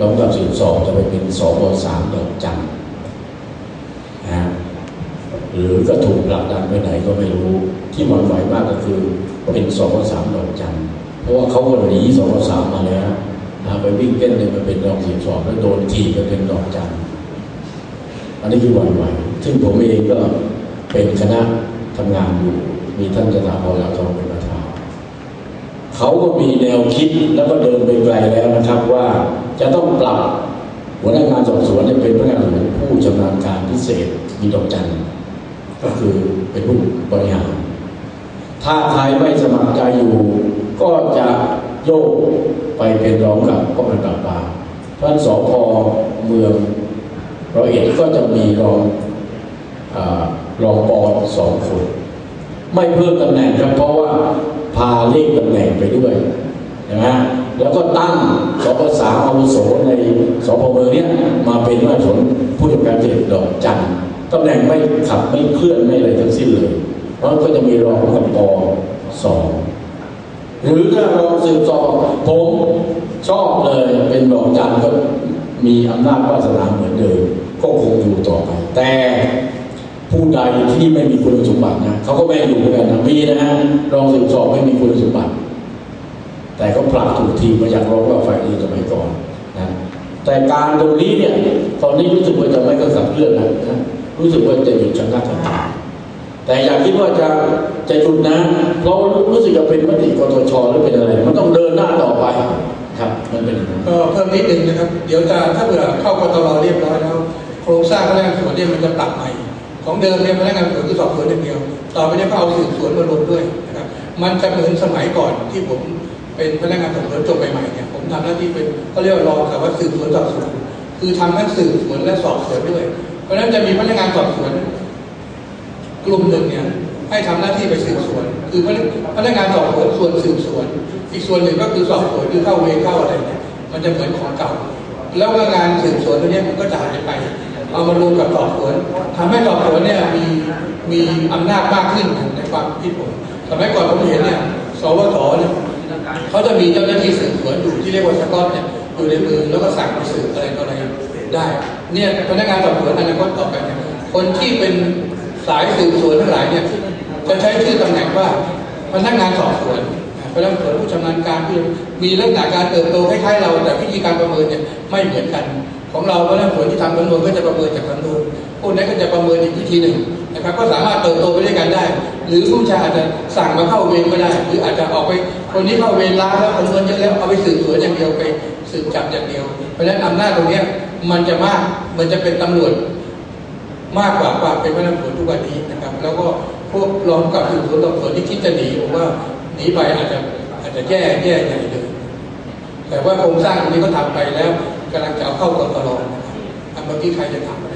ลำดับสิบสองจะไปเป็นสองสามดอกจันนะหรือก็ถูกผลักดันไปไหนก็ไม่รู้ ที่หวั่นไหวมากก็คือเป็นสองสามดอกจันเพราะว่าเขาก็หนีสองสามมาแล้วนะไปวิ่งเต้นเลยมาเป็นดอกสิบสองแล้วโดนถีบไปเป็นดอกจันอันนี้คือหวั่นไหวซึ่งผมเองก็เป็นคณะทำงานอยู่ มีท่านจตาพรลาทองเป็นประธานเขาก็มีแนวคิดแล้วก็เดินไปไกลแล้วนะครับว่า จะต้องปรับหัวหน้างานสอบสวนเป็นพนักงานสอบสวนผู้ชำนาญการพิเศษมีดอกจันก็คือเป็นผู้บริหาร ถ้าใครไม่สมัครใจอยู่ ก็จะโยกไปเป็นรองกับป้องกันปราบปรามท่านสพเมืองร้อยเอ็ดก็จะมีรองอรองปอสองคน ไม่เพิ่มตำแหน่งครับเพราะว่าพาเลขตำแหน่งไปด้วย นะฮะแล้วก็ตั้งสปสาอาวุโสในสพเมืองเนี้ยมาเป็นว่าผลผู้จัดการเจ็ดดอกจันทร์ตำแหน่งไม่ขับไม่เคลื่อนไม่อะไรทั้งสิ้นเลยเพราะก็จะมีรองกับสองหรือถ้ารองสืบสอบผมชอบเลยเป็นดอกจันทร์ก็มีอำนาจวาสนาเหมือนเดิมก็คงอยู่ต่อไป แต่ผู้ใดที่ไม่มีคุณสมบัตินะเขาก็ไม่อยู่เหมือนกันนะมีนะฮะรองสืบสอบไม่มีคุณสมบัติ แต่ก็ผลักถูกทีมมาจากรองว่าฝ่ายอื่นสมัยก่อนนะแต่การตรงนี้เนี่ยตอนนี้รู้สึกว่าจะไม่ก็สับเลื่อนนะรู้สึกว่าจะหยุดชะงักทันทีแต่อย่าคิดว่าจะจะหยุดนะเพราะรู้สึกจะเป็นมติกตชหรือเป็นอะไร มันต้องเดินหน้าต่อไปครับมันเป็นก็เพิ่มนิดนึงนะครับ เดี๋ยวจะถ้าเผื่อเข้ากตรเรียบร้อยแล้วโครงสร้างพนักงานสวนเนี่ยมันจะปรับใหม่ ของเดิมเนี่ยพนักงานสอบสวนคือสอบสวนอย่างเดียว ต่อไปเนี่ยก็เอาสืบสวนมารวมด้วยนะครับมันจะเหมือนสมัยก่อนที่ผม เป็นพนักงานสอบสวนจบใหม่ๆเนี่ยผมทำหน้าที่เป็นเขาเรียกว่ารองสารวัตรสืบสวนสอบสวนคือทำทั้งสืบสวนและสอบสวนด้วย เพราะฉะนั้นจะมีพนักงานสอบสวน กลุ่มหนึ่งเนี่ยให้ทำหน้าที่ไปสืบสวน คือพนักงานสอบสวนส่วนสืบสวน อีกส่วนหนึ่งก็คือสอบสวนคือเข้าเวรเข้าอะไรเนี่ยมันจะเหมือนของเก่า แล้วก็งานสืบสวนตัวเนี้ยมันก็จะหายไป เอามารวมกับสอบสวนทำให้สอบสวนเนี่ยมีมีอำนาจมากขึ้นในความคิดผมสมัยก่อนผมเห็นเนี่ยสวทเนี่ย เขาจะมีเจ้าหน้าที่สืบสวนอยู่ที่เรียกว่าสกอตเนี่ยอยู่ในมือแล้วก็สั่งไปสืบอะไรต่ออะไรได้เนี่ยพนักงานสอบสวนอนาคตต่อไปเนี่ยคนที่เป็นสายสืบสวนทั้งหลายเนี่ยจะใช้ชื่อตำแหน่งว่าพนักงานสอบสวนพนักงานสอบสวนผู้ชำนาญการที่มีลักษณะการเติบโตคล้ายๆเรา แต่วิธีการประเมินเนี่ยไม่เหมือนกัน ของเราพนักงานสอบสวนที่ทำสำนวนก็จะประเมินจากสำนวนพวกนั้นก็จะประเมินอีกวิธีหนึ่งนะครับ ก็สามารถเติบโตไปด้วยกันได้ หรือผู้ชายอาจจะสั่งมาเข้าเวรก็ได้ หรืออาจจะออกไปคนนี้เข้าเวรล้าแล้วคำนวณเยอะแล้วเอาไปสืบสวนอย่างเดียวไปสืบจับอย่างเดียว เพราะฉะนั้นอำนาจตรงนี้มันจะมากมันจะเป็นตำรวจมากกว่าความเป็นพนักงานทุกวันนี้นะครับ แล้วก็พวกรองกับสืบสวนสอบสวนที่คิดจะหนีผมว่าหนีไปอาจจะอาจจะแย่แย่ใหญ่เลยแต่ว่าโครงสร้างตรงนี้ก็ทำไปแล้ว กำลังจะเอาเข้ากรนะครับอันเมื่อกี้ใครจะทำ